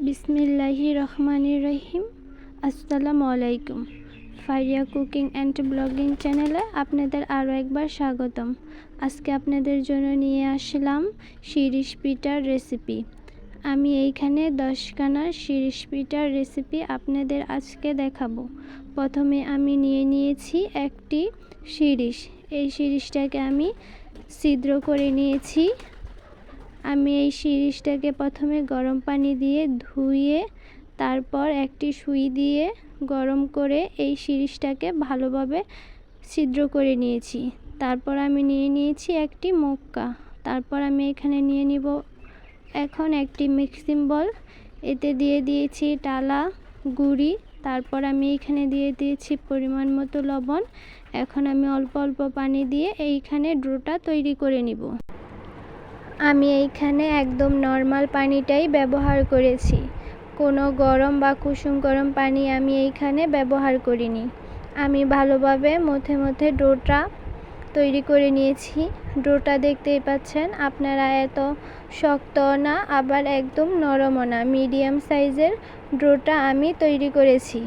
বিসমিল্লাহি রহমানির রহিম আসসালামু আলাইকুম। ফারিয়া কুকিং অ্যান্ড ব্লগিং চ্যানেলে আপনাদের আরও একবার স্বাগতম। আজকে আপনাদের জন্য নিয়ে আসলাম শিরিষ পিঠার রেসিপি। আমি এইখানে দশখানা শিরিষ পিঠার রেসিপি আপনাদের আজকে দেখাবো। প্রথমে আমি নিয়ে নিয়েছি একটি শিরিষ এই শিরিষটাকে আমি ছিদ্র করে নিয়েছি। আমি এই শিরিষটাকে প্রথমে গরম পানি দিয়ে ধুয়ে, তারপর একটি সুই দিয়ে গরম করে এই শিরিষটাকে ভালোভাবে ছিদ্র করে নিয়েছি। তারপর আমি নিয়ে নিয়েছি একটি মক্কা। তারপর আমি এখানে নিয়ে নিব এখন একটি মিক্সিং বল। এতে দিয়ে দিয়েছি টালা গুড়ি, তারপর আমি এখানে দিয়ে দিয়েছি পরিমাণ মতো লবণ। এখন আমি অল্প অল্প পানি দিয়ে এইখানে ড্রোটা তৈরি করে নিব। আমি এইখানে একদম নর্মাল পানিটাই ব্যবহার করেছি। কোনো গরম বা কুসুম গরম পানি আমি এইখানে ব্যবহার করিনি। আমি ভালোভাবে মধ্যে মধ্যে ডোটা তৈরি করে নিয়েছি। ডোটা দেখতেই পাচ্ছেন, আপনারা এত শক্ত না, আবার একদম নরমও না। মিডিয়াম সাইজের ডোটা আমি তৈরি করেছি।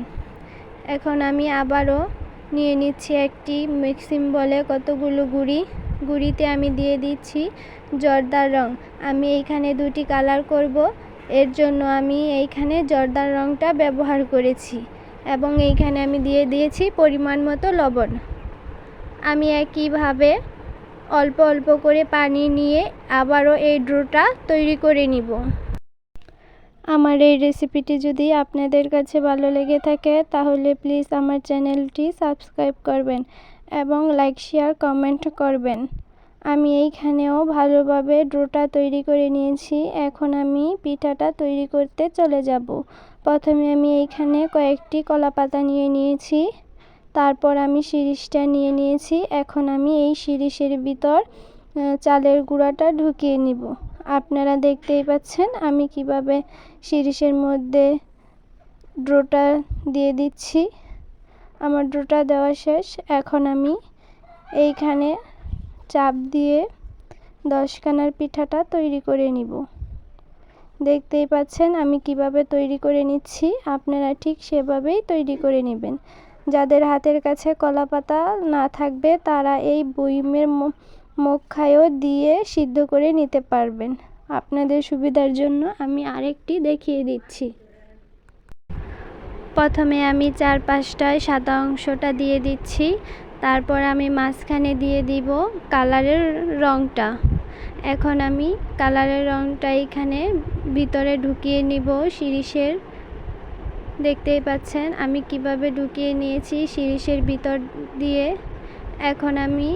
এখন আমি আবারও নিয়ে নিচ্ছি একটি মিক্সিং বলে কতগুলো গুঁড়ি। গুঁড়িতে আমি দিয়ে দিচ্ছি জর্দার রং। আমি এইখানে দুটি কালার করব। এর জন্য আমি এইখানে জর্দার রংটা ব্যবহার করেছি এবং এইখানে আমি দিয়ে দিয়েছি পরিমাণ মতো লবণ। আমি একইভাবে অল্প অল্প করে পানি নিয়ে আবারও এই ড্রোটা তৈরি করে নিব। আমার এই রেসিপিটি যদি আপনাদের কাছে ভালো লেগে থাকে, তাহলে প্লিজ আমার চ্যানেলটি সাবস্ক্রাইব করবেন। এবং লাইক শেয়ার কমেন্ট করবেন। আমি এইখানেও ভালোভাবে ডোটা তৈরি করে নিয়েছি। এখন আমি পিঠাটা তৈরি করতে চলে যাব। প্রথমে আমি এইখানে কয়েকটি কলা পাতা নিয়ে নিয়েছি। তারপর আমি শিরিষটা নিয়ে নিয়েছি। এখন আমি এই শিরিষের ভিতর চালের গুঁড়াটা ঢুকিয়ে নিব। আপনারা দেখতেই পাচ্ছেন, আমি কীভাবে শিরিষের মধ্যে ড্রোটা দিয়ে দিচ্ছি। আমার ড্রোটা দেওয়া শেষ। এখন আমি এইখানে চাপ দিয়ে দশখানার পিঠাটা তৈরি করে নিব। দেখতেই পাচ্ছেন আমি কীভাবে তৈরি করে নিচ্ছি। আপনারা ঠিক সেভাবেই তৈরি করে নেবেন। যাদের হাতের কাছে কলা পাতা না থাকবে, তারা এই বইমের মক্ষায়ও দিয়ে সিদ্ধ করে নিতে পারবেন। আপনাদের সুবিধার জন্য আমি আরেকটি দেখিয়ে দিচ্ছি। প্রথমে আমি চার পাঁচটায় সাদা অংশটা দিয়ে দিচ্ছি। তারপর আমি মাঝখানে দিয়ে দিব কালারের রংটা। এখন আমি কালারের রংটা এখানে ভিতরে ঢুকিয়ে নিব শিরিষের। দেখতেই পাচ্ছেন, আমি কীভাবে ঢুকিয়ে নিয়েছি শিরিষের ভিতর দিয়ে। এখন আমি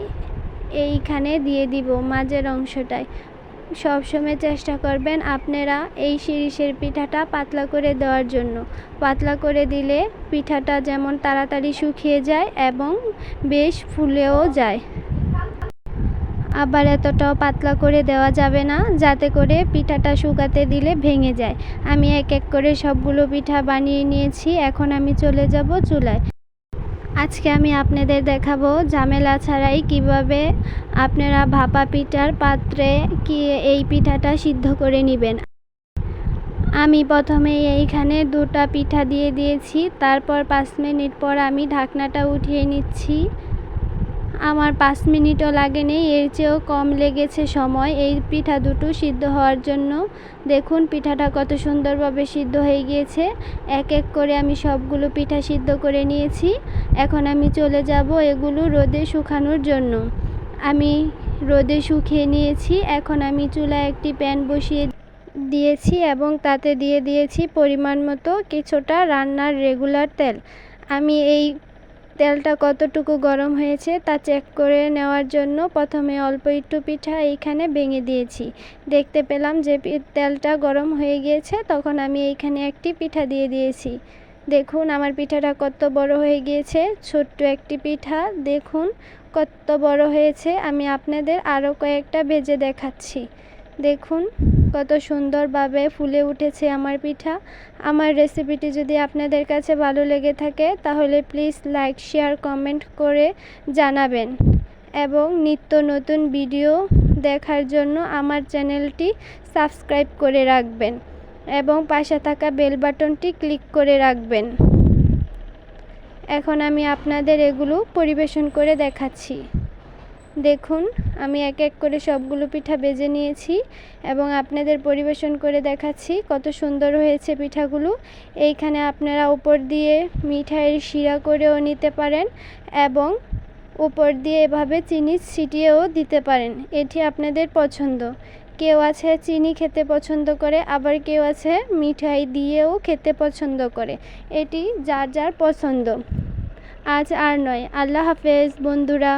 এইখানে দিয়ে দিব মাঝের অংশটায়। সবসময় চেষ্টা করবেন আপনারা এই শিরিষের পিঠাটা পাতলা করে দেওয়ার জন্য। পাতলা করে দিলে পিঠাটা যেমন তাড়াতাড়ি শুকিয়ে যায় এবং বেশ ফুলেও যায়। আবার এতটাও পাতলা করে দেওয়া যাবে না, যাতে করে পিঠাটা শুকাতে দিলে ভেঙে যায়। আমি এক এক করে সবগুলো পিঠা বানিয়ে নিয়েছি, এখন আমি চলে যাব চুলায়। আজকে আমি আপনাদের দেখাবো ঝামেলা ছাড়াই কীভাবে আপনারা ভাপা পিঠার পাত্রে কি এই পিঠাটা সিদ্ধ করে নেবেন। আমি প্রথমে এইখানে দুটা পিঠা দিয়ে দিয়েছি, তারপর পাঁচ মিনিট পর আমি ঢাকনাটা উঠিয়ে নিচ্ছি। আমার পাঁচ মিনিটও লাগেনি, এর চেয়েও কম লেগেছে সময়। এই পিঠা দুটো সিদ্ধ হওয়ার জন্য দেখুন পিঠাটা কত সুন্দরভাবে সিদ্ধ হয়ে গিয়েছে। এক এক করে আমি সবগুলো পিঠা সিদ্ধ করে নিয়েছি। এখন আমি চলে যাব এগুলো রোদে শুকানোর জন্য। আমি রোদে শুকিয়ে নিয়েছি, এখন আমি চুলায় একটি প্যান বসিয়ে দিয়েছি এবং তাতে দিয়ে দিয়েছি পরিমাণ মতো কিছুটা রান্নার রেগুলার তেল। আমি এই তেলটা কতটুকু গরম হয়েছে তা চেক করে নেওয়ার জন্য প্রথমে অল্প একটু পিঠা এইখানে ভেঙে দিয়েছি। দেখতে পেলাম যে তেলটা গরম হয়ে গিয়েছে, তখন আমি এইখানে একটি পিঠা দিয়ে দিয়েছি। দেখুন, আমার পিঠাটা কত বড় হয়ে গিয়েছে, ছোট্ট একটি পিঠা। দেখুন, কত বড় হয়েছে। আমি আপনাদের আরও কয়েকটা ভেজে দেখাচ্ছি। দেখুন। কত সুন্দরভাবে ফুলে উঠেছে আমার পিঠা। আমার রেসিপিটি যদি আপনাদের কাছে ভালো লেগে থাকে, তাহলে প্লিজ লাইক শেয়ার কমেন্ট করে জানাবেন। এবং নিত্য নতুন ভিডিও দেখার জন্য আমার চ্যানেলটি সাবস্ক্রাইব করে রাখবেন এবং পাশে থাকা বেল বাটনটি ক্লিক করে রাখবেন। এখন আমি আপনাদের এগুলো পরিবেশন করে দেখাচ্ছি। দেখুন, আমি এক এক করে সবগুলো পিঠা বেজে নিয়েছি এবং আপনাদের পরিবেশন করে দেখাচ্ছি কত সুন্দর হয়েছে পিঠাগুলো। এইখানে আপনারা উপর দিয়ে মিঠাইয়ের শিরা করেও নিতে পারেন এবং উপর দিয়ে এভাবে চিনি ছিটিয়েও দিতে পারেন। এটি আপনাদের পছন্দ। কেউ আছে চিনি খেতে পছন্দ করে, আবার কেউ আছে মিঠাই দিয়েও খেতে পছন্দ করে। এটি যার যার পছন্দ। আজ আর নয়। আল্লাহ হাফেজ, বন্ধুরা।